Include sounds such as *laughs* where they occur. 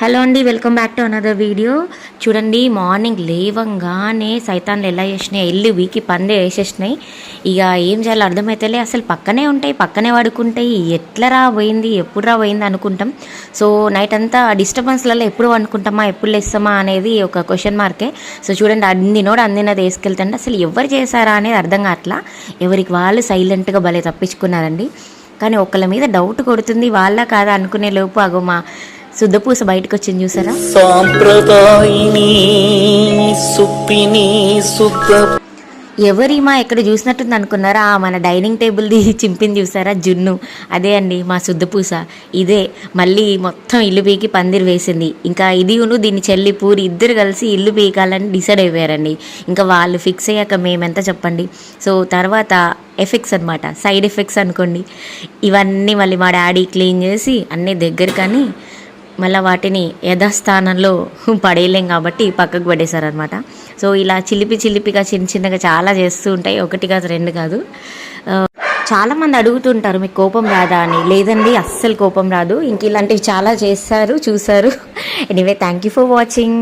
Hello అండి welcome back to another video చూడండి morning లేవంగానే సైతాన్లు ఎలా చేసినాయి ఎల్లు వీకి పందే వేసేసినాయి. ఇక ఏం చేయాలో అర్థమైతేలే అసలు పక్కనే ఉంటాయి పక్కనే పడుకుంటాయి. ఎట్లా పోయింది ఎప్పుడురా పోయింది అనుకుంటాం. సో నైట్ అంతా డిస్టర్బెన్స్లలో ఎప్పుడు అనుకుంటామా ఎప్పుడు లేస్తామా అనేది ఒక క్వశ్చన్ మార్కే సో చూడండి అందినోడు అందినది వేసుకెళ్తుంటే అసలు ఎవరు చేశారా అనేది అర్థం కావట్లా. ఎవరికి వాళ్ళు సైలెంట్గా భలే తప్పించుకున్నారండి. కానీ ఒకళ్ళ మీద డౌట్ కొడుతుంది వాళ్ళ కాదా అనుకునే లోపు అగో మా శుద్ధపూస బయటకు వచ్చింది చూసారా? సాంప్రదాయిని సుప్పిని శుద్ధ ఎవరి మా ఎక్కడ చూసినట్టుంది అనుకున్నారా? ఆ మన డైనింగ్ టేబుల్ది *laughs* చింపింది చూసారా? జున్ను. అదే అండి మా శుద్ధపూస ఇదే మళ్ళీ మొత్తం ఇల్లు పీకి పందిరి వేసింది. ఇంకా ఇది ఉను దీన్ని చెల్లి పూరి ఇద్దరు కలిసి ఇల్లు పీకాలని డిసైడ్ అయిపోయారండి. ఇంకా వాళ్ళు ఫిక్స్ అయ్యాక మేమెంత చెప్పండి? సో తర్వాత ఎఫెక్ట్స్ అనమాట సైడ్ ఎఫెక్ట్స్ అనుకోండి. ఇవన్నీ మళ్ళీ మా డాడీ క్లీన్ చేసి అన్నీ దగ్గర కానీ మళ్ళీ వాటిని యథాస్థానంలో పడేయలేం కాబట్టి పక్కకు పడేశారనమాట సో ఇలా చిలిపి చిలిపిగా చిన్న చిన్నగా చాలా చేస్తూ ఉంటాయి. ఒకటి కాదు రెండు కాదు. చాలామంది చాలా మంది అడుగుతుంటారు మీకు కోపం రాదా? అని. లేదండి అస్సలు కోపం రాదు. ఇంక ఇలాంటివి చాలా చేస్తారు చూసారు. Anyway thank you for watching